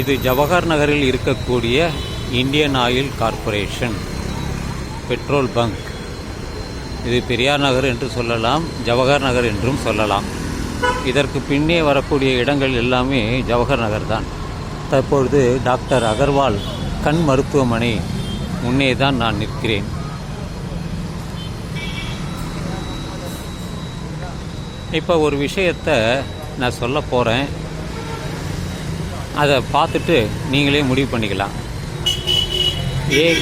இது ஜவஹர் நகரில் இருக்கக்கூடிய Indian Oil Corporation petrol bunk. இது பெரியார் நகர் என்று சொல்லலாம் ஜவஹர் நகர் என்றும் சொல்லலாம். இதற்கு பின்னே வரக்கூடிய இடங்கள் எல்லாமே ஜவஹர் நகர் தான். தற்பொழுது டாக்டர் அகர்வால் கண் மருத்துவமனை முன்னே தான் நான் நிற்கிறேன். இப்போ ஒரு விஷயத்தை நான் சொல்ல போகிறேன் அதை பார்த்துட்டு நீங்களே முடிவு பண்ணிக்கலாம் एक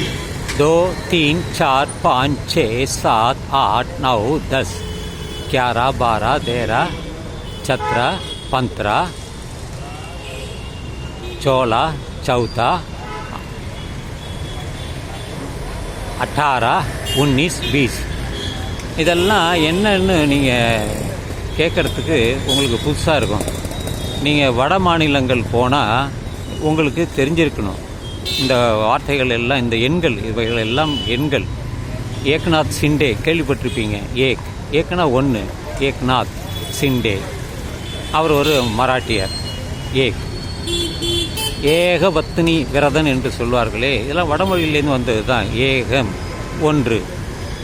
दो तीन चार पाँच छः सात आठ नौ दस ग्यारह बारह तेरह सत्रह पंद्रह सोलह चौदह அட்டாரா உன்னிஸ் பீஸ் இதெல்லாம் என்னன்னு நீங்கள் கேட்குறதுக்கு உங்களுக்கு புதுசாக இருக்கும் நீங்கள் வட மாநிலங்கள் போனால் உங்களுக்கு தெரிஞ்சிருக்கணும். இந்த வார்த்தைகள் எல்லாம் இந்த எண்கள் இவைகள் எல்லாம் எண்கள். ஏக்நாத் சிண்டே கேள்விப்பட்டிருப்பீங்க? ஏக். ஏக்னா ஒன்று ஏக்நாத் சிண்டே. அவர் ஒரு மராட்டியர். ஏக். ஏகபத்தினி விரதன் என்று சொல்வார்களே இதெல்லாம் வடமொழியிலேருந்து வந்தது தான் ஏகம் ஒன்று.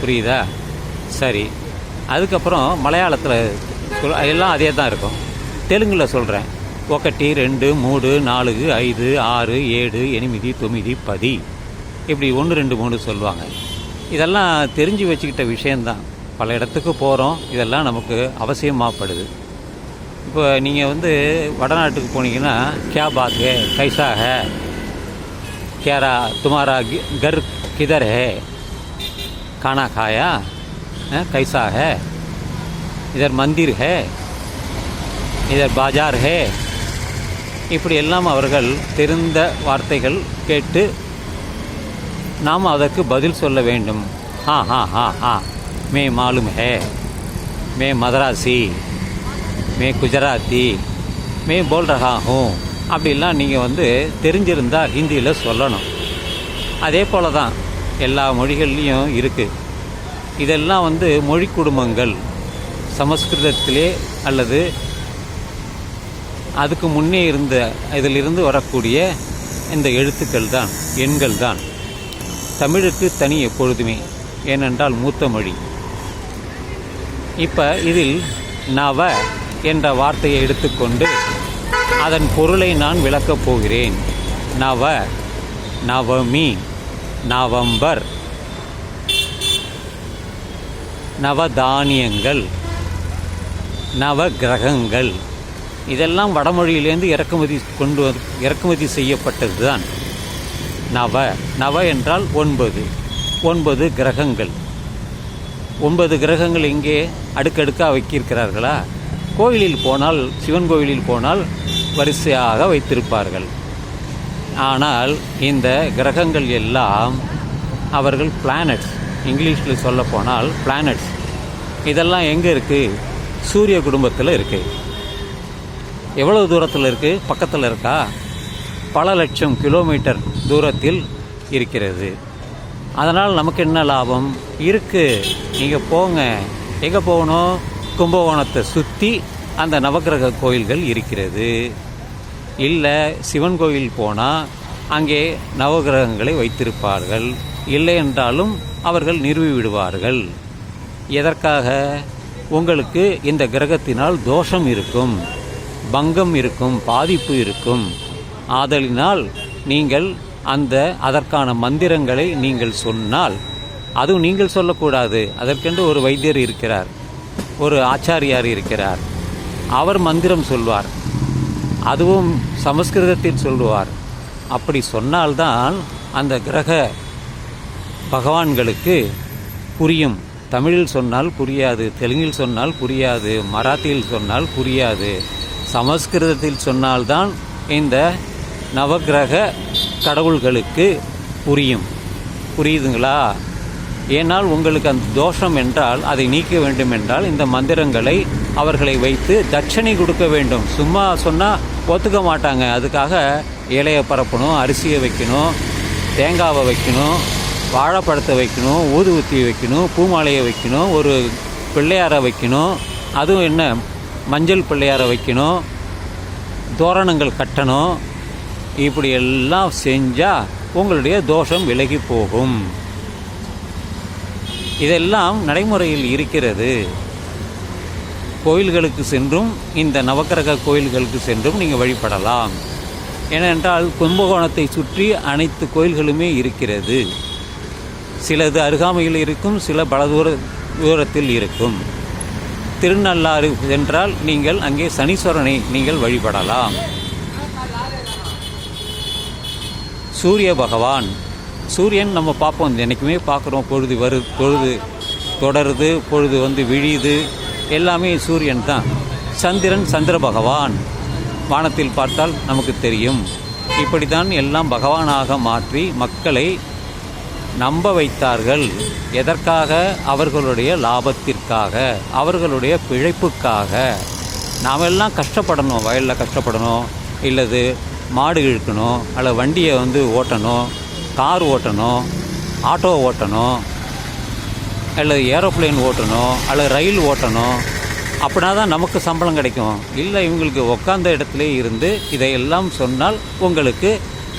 புரியுதா? சரி. அதுக்கப்புறம் மலையாளத்தில் சொல் எல்லாம் அதே தான் இருக்கும். தெலுங்கில் சொல்கிறேன் ఒకటి ரெண்டு மூணு நாலு ஐந்து ஆறு ஏழு எனிமிதி தொமிதி பதி. இப்படி ஒன்று ரெண்டு மூணு சொல்லுவாங்க. இதெல்லாம் தெரிஞ்சு வச்சுக்கிட்ட விஷயந்தான் பல இடத்துக்கு போகிறோம் இதெல்லாம் நமக்கு அவசியமாகப்படுது இப்போ நீங்கள் வந்து வடநாட்டுக்கு போனீங்கன்னா கே பாத் ஹே கைசா கேரா துமாரா கர் கிதர் ஹே கானா காயா கைசா ஹே இதர் மந்திர் ஹே இதில் பாஜார் ஹே. இப்படியெல்லாம் அவர்கள் தெரிந்த வார்த்தைகள் கேட்டு நாம் அதற்கு பதில் சொல்ல வேண்டும். ஹா ஹா ஹா ஹா. மே மாலும் ஹே. மே மதராசி. மே குஜராத்தி. மே போல் அப்படிலாம் நீங்கள் வந்து தெரிஞ்சிருந்தால் ஹிந்தியில் சொல்லணும். அதே போல் தான் எல்லா மொழிகள்லேயும் இருக்குது இதெல்லாம் வந்து மொழி குடும்பங்கள். சமஸ்கிருதத்திலே அல்லது அதுக்கு முன்னே இருந்த இதிலிருந்து வரக்கூடிய இந்த எழுத்துக்கள் தான் எண்கள் தான் தமிழுக்கு தனி எப்பொழுதுமே ஏனென்றால் மூத்த மொழி. இப்போ இதில் நவ என்ற வார்த்தையை எடுத்துக்கொண்டு அதன் பொருளை நான் விளக்கப் போகிறேன். நவ நவமி நவம்பர். நவதானியங்கள் நவ கிரகங்கள். இதெல்லாம் வடமொழியிலேருந்து இறக்குமதி கொண்டு வந்து இறக்குமதி செய்யப்பட்டது தான் நவ நவ என்றால் ஒன்பது. ஒன்பது கிரகங்கள். ஒன்பது கிரகங்கள் இங்கே அடுக்கடுக்காக வைக்கிருக்கிறார்களா? கோயிலில் போனால் சிவன் கோயிலில் போனால் வரிசையாக வைத்திருப்பார்கள். ஆனால் இந்த கிரகங்கள் எல்லாம் அவர்கள் பிளானட்ஸ் இங்கிலீஷில் சொல்ல போனால் பிளானட்ஸ் இதெல்லாம் எங்கே இருக்குது சூரிய குடும்பத்தில் இருக்குது எவ்வளவு தூரத்தில் இருக்குது பக்கத்தில் இருக்கா? பல லட்சம் கிலோமீட்டர் தூரத்தில் இருக்கிறது. அதனால் நமக்கு என்ன லாபம்? இருக்குது நீங்கள் போங்க. எங்கே போகணும்? கும்பகோணத்தை சுற்றி அந்த நவக்கிரக கோயில்கள் இருக்கிறது. இல்லை சிவன் கோயில் போனால் அங்கே நவகிரகங்களை வைத்திருப்பார்கள். இல்லை என்றாலும் அவர்கள் நிறுவி விடுவார்கள். எதற்காக? உங்களுக்கு இந்த கிரகத்தினால் தோஷம் இருக்கும். பங்கம் இருக்கும் பாதிப்பு இருக்கும். ஆதலினால் நீங்கள் அந்த அதற்கான மந்திரங்களை நீங்கள் சொன்னால் அதுவும் நீங்கள் சொல்லக்கூடாது. அதற்கென்று ஒரு வைத்தியர் இருக்கிறார். ஒரு ஆச்சாரியார் இருக்கிறார். அவர் மந்திரம் சொல்வார். அதுவும் சமஸ்கிருதத்தில் சொல்லுவார். அப்படி சொன்னால்தான் அந்த கிரக பகவான்களுக்கு புரியும். தமிழில் சொன்னால் புரியாது தெலுங்கில் சொன்னால் புரியாது மராத்தியில் சொன்னால் புரியாது. சமஸ்கிருதத்தில் சொன்னால்தான் இந்த நவக்கிரக கடவுள்களுக்கு புரியும். புரியுதுங்களா? ஏனால் உங்களுக்கு அந்த தோஷம் என்றால் அதை நீக்க வேண்டும் என்றால் இந்த மந்திரங்களை அவர்களை வைத்து தட்சணை கொடுக்க வேண்டும். சும்மா சொன்னால் ஒத்துக்க மாட்டாங்க. அதுக்காக இலையை பரப்பணும் அரிசியை வைக்கணும் தேங்காவை வைக்கணும் வாழைப்பழத்தை வைக்கணும் ஊதுவத்தி வைக்கணும் பூமாலையை வைக்கணும் ஒரு பிள்ளையாரை வைக்கணும். அதுவும் என்ன? மஞ்சள் பிள்ளையாரை வைக்கணும் தோரணங்கள் கட்டணும் இப்படி எல்லாம் செஞ்சால் உங்களுடைய தோஷம் விலகி போகும். இதெல்லாம் நடைமுறையில் இருக்கிறது. கோயில்களுக்கு சென்றும் இந்த நவக்கிரக கோயில்களுக்கு சென்றும் நீங்கள் வழிபடலாம். ஏனென்றால் கும்பகோணத்தை சுற்றி அனைத்து கோயில்களுமே இருக்கிறது. சிலது அருகாமையில் இருக்கும் சில பல தூர தூரத்தில் இருக்கும். திருநள்ளாறு என்றால் நீங்கள் அங்கே சனீஸ்வரனை நீங்கள் வழிபடலாம். சூரிய பகவான். சூரியன் நம்ம பார்ப்போம். என்றைக்குமே பார்க்குறோம். பொழுது வரு பொழுது தொடருது பொழுது வந்து விழியுது. எல்லாமே சூரியன் தான். சந்திரன் சந்திர பகவான். வானத்தில் பார்த்தால் நமக்கு தெரியும். இப்படி தான் எல்லாம் பகவானாக மாற்றி மக்களை நம்ப வைத்தார்கள் எதற்காக? அவர்களுடைய லாபத்திற்காக அவர்களுடைய பிழைப்புக்காக. நாம் எல்லாம் கஷ்டப்படணும் வயலில் கஷ்டப்படணும் இல்லது மாடு இழுக்கணும் அல்லது வண்டியை வந்து ஓட்டணும் கார் ஓட்டணும் ஆட்டோ ஓட்டணும் அல்லது ஏரோப்ளேன் ஓட்டணும் அல்லது ரயில் ஓட்டணும். அப்படின்னா தான் நமக்கு சம்பளம் கிடைக்கும். இல்லை இவங்களுக்கு உட்காந்த இடத்துல இருந்து இதையெல்லாம் சொன்னால் உங்களுக்கு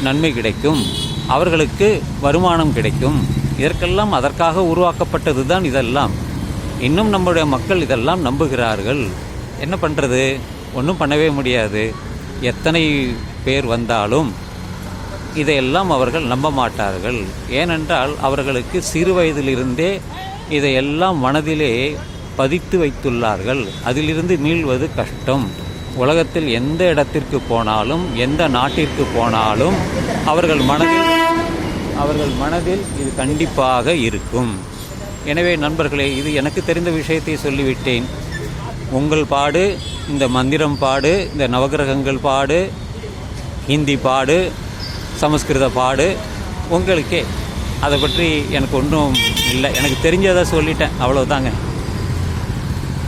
நன்மை கிடைக்கும். அவர்களுக்கு வருமானம் கிடைக்கும். இதற்கெல்லாம் அதற்காக உருவாக்கப்பட்டது தான் இதெல்லாம். இன்னும் நம்முடைய மக்கள் இதெல்லாம் நம்புகிறார்கள். என்ன பண்ணுறது ஒன்றும் பண்ணவே முடியாது. எத்தனை பேர் வந்தாலும் இதையெல்லாம் அவர்கள் நம்ப மாட்டார்கள். ஏனென்றால் அவர்களுக்கு சிறு வயதிலிருந்தே இதையெல்லாம் மனதிலே பதித்து வைத்துள்ளார்கள். அதிலிருந்து மீள்வது கஷ்டம். உலகத்தில் எந்த இடத்திற்கு போனாலும் எந்த நாட்டிற்கு போனாலும் அவர்கள் மனதில் அவர்கள் மனதில் இது கண்டிப்பாக இருக்கும். எனவே நண்பர்களே இது எனக்கு தெரிந்த விஷயத்தை சொல்லிவிட்டேன். உங்கள் பாடு இந்த மந்திரம் பாடு இந்த நவகிரகங்கள் பாடு ஹிந்தி பாடு சமஸ்கிருத பாடு உங்களுக்கே. அதை பற்றி எனக்கு ஒன்றும் இல்லை. எனக்கு தெரிஞ்சதை சொல்லிட்டேன். அவ்வளோதாங்க